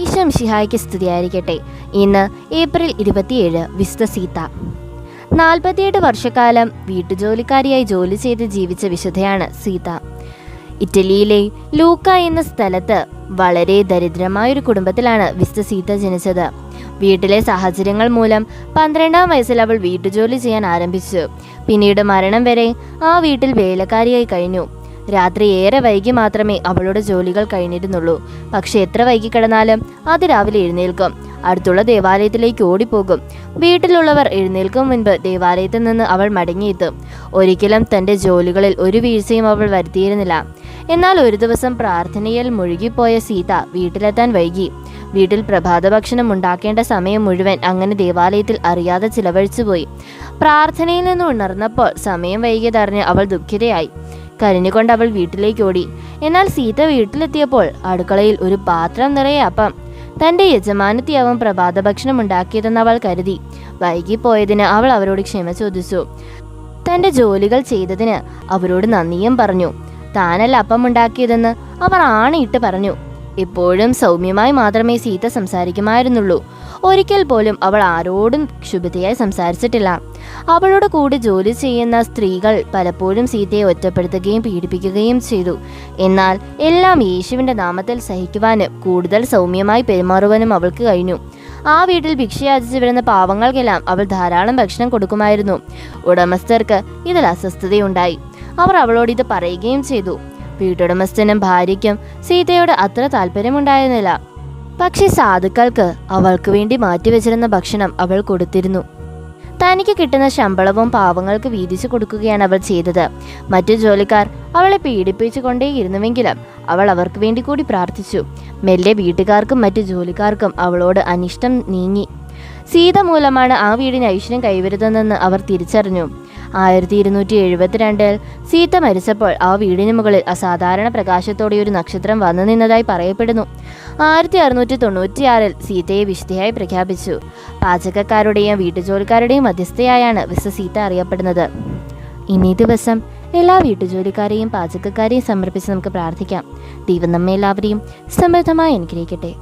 ഈശോ മിഷിഹായ്ക്ക് സ്തുതിയായിരിക്കട്ടെ. ഇന്ന് ഏപ്രിൽ ഇരുപത്തിയേഴ് വിശുദ്ധ സീത. നാൽപ്പത്തിയെട്ട് വർഷക്കാലം വീട്ടുജോലിക്കാരിയായി ജോലി ചെയ്ത് ജീവിച്ച വിശുദ്ധയാണ് സീത. ഇറ്റലിയിലെ ലൂക്ക എന്ന സ്ഥലത്ത് വളരെ ദരിദ്രമായൊരു കുടുംബത്തിലാണ് വിശുദ്ധ സീത ജനിച്ചത്. വീട്ടിലെ സാഹചര്യങ്ങൾ മൂലം പന്ത്രണ്ടാം വയസ്സിൽ അവൾ വീട്ടുജോലി ചെയ്യാൻ ആരംഭിച്ചു. പിന്നീട് മരണം വരെ ആ വീട്ടിൽ വേലക്കാരിയായി കഴിഞ്ഞു. രാത്രി ഏറെ വൈകി മാത്രമേ അവളുടെ ജോലികൾ കഴിഞ്ഞിരുന്നുള്ളൂ. പക്ഷെ എത്ര വൈകി കിടന്നാലും അതിരാവിലെ എഴുന്നേൽക്കും. അടുത്തുള്ള ദേവാലയത്തിലേക്ക് ഓടിപ്പോകും. വീട്ടിലുള്ളവർ എഴുന്നേൽക്കും മുൻപ് ദേവാലയത്തിൽ നിന്ന് അവൾ മടങ്ങിയെത്തും. ഒരിക്കലും തന്റെ ജോലികളിൽ ഒരു വീഴ്ചയും അവൾ വരുത്തിയിരുന്നില്ല. എന്നാൽ ഒരു ദിവസം പ്രാർത്ഥനയിൽ മുഴുകിപ്പോയ സീത വീട്ടിലെത്താൻ വൈകി. വീട്ടിൽ പ്രഭാത ഭക്ഷണം ഉണ്ടാക്കേണ്ട സമയം മുഴുവൻ അങ്ങനെ ദേവാലയത്തിൽ അറിയാതെ ചിലവഴിച്ചുപോയി. പ്രാർത്ഥനയിൽ നിന്ന് ഉണർന്നപ്പോൾ സമയം വൈകിയതറിഞ്ഞ് അവൾ ദുഃഖിതയായി. കരഞ്ഞുകൊണ്ട് അവൾ വീട്ടിലേക്ക് ഓടി എന്നാൽ സീത വീട്ടിലെത്തിയപ്പോൾ അടുക്കളയിൽ ഒരു പാത്രം നിറയെ അപ്പം. തന്റെ യജമാനത്തി അവൻ പ്രഭാത ഭക്ഷണം ഉണ്ടാക്കിയതെന്ന് അവൾ കരുതി. വൈകിപ്പോയതിന് അവൾ അവരോട് ക്ഷമ ചോദിച്ചു. തന്റെ ജോലികൾ ചെയ്തതിന് അവരോട് നന്ദിയും പറഞ്ഞു. താനല്ല അപ്പം ഉണ്ടാക്കിയതെന്ന് അവർ ആണയിട്ട് പറഞ്ഞു. എപ്പോഴും സൗമ്യമായി മാത്രമേ സീത സംസാരിക്കുമായിരുന്നുള്ളൂ. ഒരിക്കൽ പോലും അവൾ ആരോടും ക്ഷുഭിതയായി സംസാരിച്ചിട്ടില്ല. അവളോട് കൂടി ജോലി ചെയ്യുന്ന സ്ത്രീകൾ പലപ്പോഴും സീതയെ ഒറ്റപ്പെടുത്തുകയും പീഡിപ്പിക്കുകയും ചെയ്തു. എന്നാൽ എല്ലാം യേശുവിന്റെ നാമത്തിൽ സഹിക്കുവാനും കൂടുതൽ സൗമ്യമായി പെരുമാറുവാനും അവൾക്ക് കഴിഞ്ഞു. ആ വീട്ടിൽ ഭിക്ഷയാചിച്ചു വരുന്ന പാവങ്ങൾക്കെല്ലാം അവൾ ധാരാളം ഭക്ഷണം കൊടുക്കുമായിരുന്നു. ഉടമസ്ഥർക്ക് ഇതിൽ അസ്വസ്ഥതയുണ്ടായി. അവർ അവളോട് ഇത് പറയുകയും ചെയ്തു. വീട്ടുടമസ്ഥനും ഭാര്യയ്ക്കും സീതയോട് അത്ര താല്പര്യമുണ്ടായിരുന്നില്ല. പക്ഷെ സാധുക്കൾക്ക് അവൾക്ക് വേണ്ടി മാറ്റിവെച്ചിരുന്ന ഭക്ഷണം അവൾ കൊടുത്തിരുന്നു. തനിക്ക് കിട്ടുന്ന ശമ്പളവും പാവങ്ങൾക്ക് വീതിച്ചു കൊടുക്കുകയാണ് അവൾ ചെയ്തത്. മറ്റു ജോലിക്കാർ അവളെ പീഡിപ്പിച്ചു കൊണ്ടേയിരുന്നുവെങ്കിലും അവൾ അവർക്ക് വേണ്ടി കൂടി പ്രാർത്ഥിച്ചു. മെല്ലെ വീട്ടുകാർക്കും മറ്റു ജോലിക്കാർക്കും അവളോട് അനിഷ്ടം നീങ്ങി. സീത മൂലമാണ് ആ വീടിന് ഐശ്വര്യം കൈവരുതെന്ന് അവർ തിരിച്ചറിഞ്ഞു. ആയിരത്തി ഇരുന്നൂറ്റി എഴുപത്തിരണ്ടിൽ സീത മരിച്ചപ്പോൾ ആ വീടിന് മുകളിൽ അസാധാരണ പ്രകാശത്തോടെ ഒരു നക്ഷത്രം വന്നു നിന്നതായി പറയപ്പെടുന്നു. ആയിരത്തി അറുന്നൂറ്റി തൊണ്ണൂറ്റിയാറിൽ സീതയെ വിശുദ്ധയായി പ്രഖ്യാപിച്ചു. പാചകക്കാരുടെയും വീട്ടുജോലിക്കാരുടെയും മധ്യസ്ഥയായാണ് വിശ്വ സീത അറിയപ്പെടുന്നത്. ഇനി ദിവസം എല്ലാ വീട്ടുജോലിക്കാരെയും പാചകക്കാരെയും സമർപ്പിച്ച് നമുക്ക് പ്രാർത്ഥിക്കാം. ദൈവം നമ്മെ എല്ലാവരെയും സമൃദ്ധമായി അനുഗ്രഹിക്കട്ടെ.